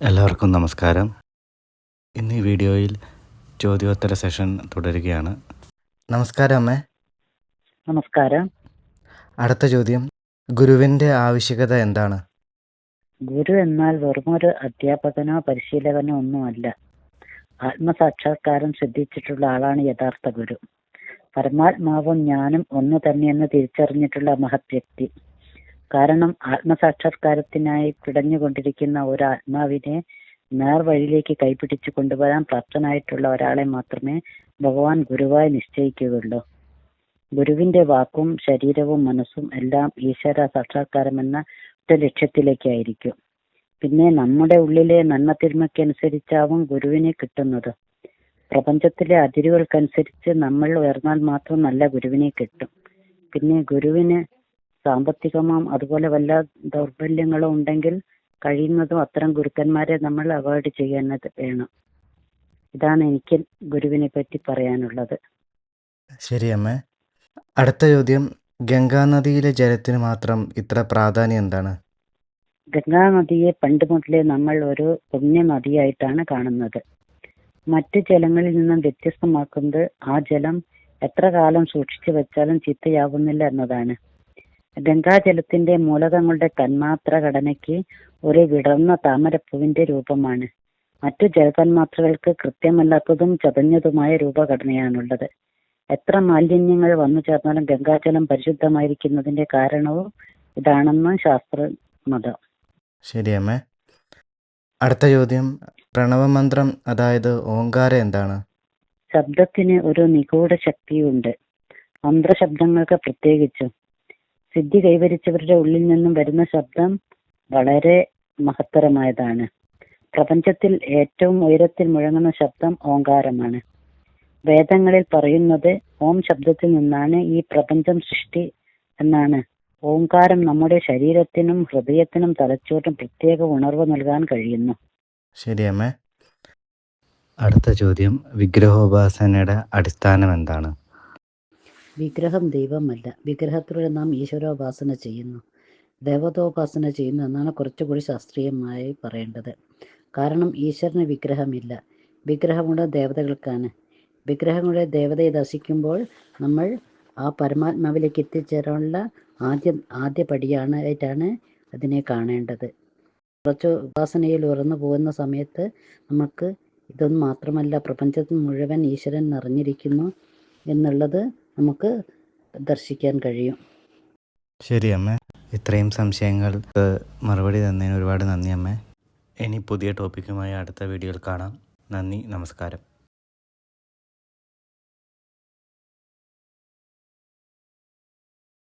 എല്ലാവർക്കും നമസ്കാരം. ഇന്ന് ഈ വീഡിയോയിൽ ചോദ്യോത്തര സെഷൻ തുടരുകയാണ്. നമസ്കാരം അമ്മേ. നമസ്കാരം. അടുത്ത ചോദ്യം. ഗുരുവിന്റെ ആവശ്യകത എന്താണ്? ഗുരു എന്നാൽ വെറും ഒരു അധ്യാപകനോ പരിശീലകനോ ഒന്നുമല്ല. ആത്മസാക്ഷാത്കാരം സിദ്ധിച്ചിട്ടുള്ള ആളാണ് യഥാർത്ഥ ഗുരു. പരമാത്മാവും ഞാനും ഒന്ന് തന്നെയെന്ന് തിരിച്ചറിഞ്ഞിട്ടുള്ള മഹത് വ്യക്തി. കാരണം ആത്മസാക്ഷാത്കാരത്തിനായി പിടഞ്ഞുകൊണ്ടിരിക്കുന്ന ഒരു ആത്മാവിനെ നേർവഴിയിലേക്ക് കൈപിടിച്ചു കൊണ്ടുവരാൻ പ്രാപ്തനായിട്ടുള്ള ഒരാളെ മാത്രമേ ഭഗവാൻ ഗുരുവായി നിശ്ചയിക്കുകയുള്ളൂ. ഗുരുവിന്റെ വാക്കും ശരീരവും മനസ്സും എല്ലാം ഈശ്വര സാക്ഷാത്കാരം എന്ന ഒറ്റ ലക്ഷ്യത്തിലേക്കായിരിക്കും. പിന്നെ നമ്മുടെ ഉള്ളിലെ നന്മ തിന്മയ്ക്കനുസരിച്ചാവും ഗുരുവിനെ കിട്ടുന്നത്. പ്രപഞ്ചത്തിലെ അതിരുകൾക്കനുസരിച്ച് നമ്മൾ ഉയർന്നാൽ മാത്രം നല്ല ഗുരുവിനെ കിട്ടും. പിന്നെ ഗുരുവിന് സാമ്പത്തികമാം അതുപോലെ വല്ല ദൗർബല്യങ്ങളോ ഉണ്ടെങ്കിൽ കഴിയുന്നതും അത്തരം ഗുരുക്കന്മാരെ നമ്മൾ അവോയ്ഡ് ചെയ്യാൻ വേണം. ഇതാണ് എനിക്ക് ഗുരുവിനെ പറ്റി പറയാനുള്ളത്. ശരി അമ്മേ. അടുത്ത ചോദ്യം ഗംഗാനദിയിലെ ജലത്തിന് മാത്രം ഇത്ര പ്രാധാന്യം എന്താണ്? ഗംഗാനദിയെ പണ്ട് മുതലേ നമ്മൾ ഒരു പുണ്യ നദിയായിട്ടാണ് കാണുന്നത്. മറ്റ് ജലങ്ങളിൽ നിന്നും വ്യത്യസ്തമാക്കുന്നത് ആ ജലം എത്ര കാലം സൂക്ഷിച്ചു വെച്ചാലും ചീത്തയാവുന്നില്ല എന്നതാണ്. ഗംഗാജലത്തിന്റെ മൂലകങ്ങളുടെ തന്മാത്ര ഘടനയ്ക്ക് ഒരു വിടർന്ന താമരപ്പൂവിന്റെ രൂപമാണ്. മറ്റു ജലതന്മാത്രകൾക്ക് കൃത്യമല്ലാത്തതും ചതഞ്ഞതുമായ രൂപഘടനയാണുള്ളത്. എത്ര മാലിന്യങ്ങൾ വന്നു ചേർന്നാലും ഗംഗാജലം പരിശുദ്ധമായിരിക്കുന്നതിന്റെ കാരണവും ഇതാണെന്ന് ശാസ്ത്ര മതം ശരി അമ്മേ അടുത്ത ചോദ്യം. പ്രണവമന്ത്രം അതായത് ഓങ്കാരം എന്താണ്? ശബ്ദത്തിന് ഒരു നിഗൂഢ ശക്തിയുണ്ട് മന്ത്രശബ്ദങ്ങൾക്ക് പ്രത്യേകിച്ചും. സിദ്ധി കൈവരിച്ചവരുടെ ഉള്ളിൽ നിന്നും വരുന്ന ശബ്ദം വളരെ മഹത്തരമായതാണ്. പ്രപഞ്ചത്തിൽ ഏറ്റവും ഉയരത്തിൽ മുഴങ്ങുന്ന ശബ്ദം ഓങ്കാരമാണ്. വേദങ്ങളിൽ പറയുന്നത് ഓം ശബ്ദത്തിൽ നിന്നാണ് ഈ പ്രപഞ്ചം സൃഷ്ടി എന്നാണ്. ഓങ്കാരം നമ്മുടെ ശരീരത്തിനും ഹൃദയത്തിനും തലച്ചോറിനും പ്രത്യേക ഉണർവ് നൽകാൻ കഴിയുന്നു. ശരിയമ്മേ. അടുത്ത ചോദ്യം വിഗ്രഹോപാസനയുടെ അടിസ്ഥാനം എന്താണ് വിഗ്രഹം ദൈവമല്ല. വിഗ്രഹത്തിലൂടെ നാം ഈശ്വരോപാസന ചെയ്യുന്നു. ദേവതോപാസന ചെയ്യുന്നു എന്നാണ് കുറച്ചുകൂടി ശാസ്ത്രീയമായി പറയേണ്ടത്. കാരണം ഈശ്വരന് വിഗ്രഹമില്ല. വിഗ്രഹമുള്ള ദേവതകൾക്കാണ്. വിഗ്രഹങ്ങളുടെ ദേവതയെ ദർശിക്കുമ്പോൾ നമ്മൾ ആ പരമാത്മാവിലേക്ക് എത്തിച്ചേരാനുള്ള ആദ്യ ആദ്യ പടിയാണ് ആയിട്ടാണ് അതിനെ കാണേണ്ടത്. കുറച്ച് ഉപാസനയിൽ ഉറന്നു പോകുന്ന സമയത്ത് നമുക്ക് ഇതൊന്നും മാത്രമല്ല പ്രപഞ്ചത്തിൽ മുഴുവൻ ഈശ്വരൻ നിറഞ്ഞിരിക്കുന്നു എന്നുള്ളത് നമുക്ക് ദർശിക്കാൻ കഴിയും. ശരി അമ്മ. ഇത്രയും സംശയങ്ങൾക്ക് മറുപടി തന്നതിന് ഒരുപാട് നന്ദി അമ്മ. ഇനി പുതിയ ടോപ്പിക്കുമായി അടുത്ത വീഡിയോയിൽ കാണാം. നന്ദി നമസ്കാരം.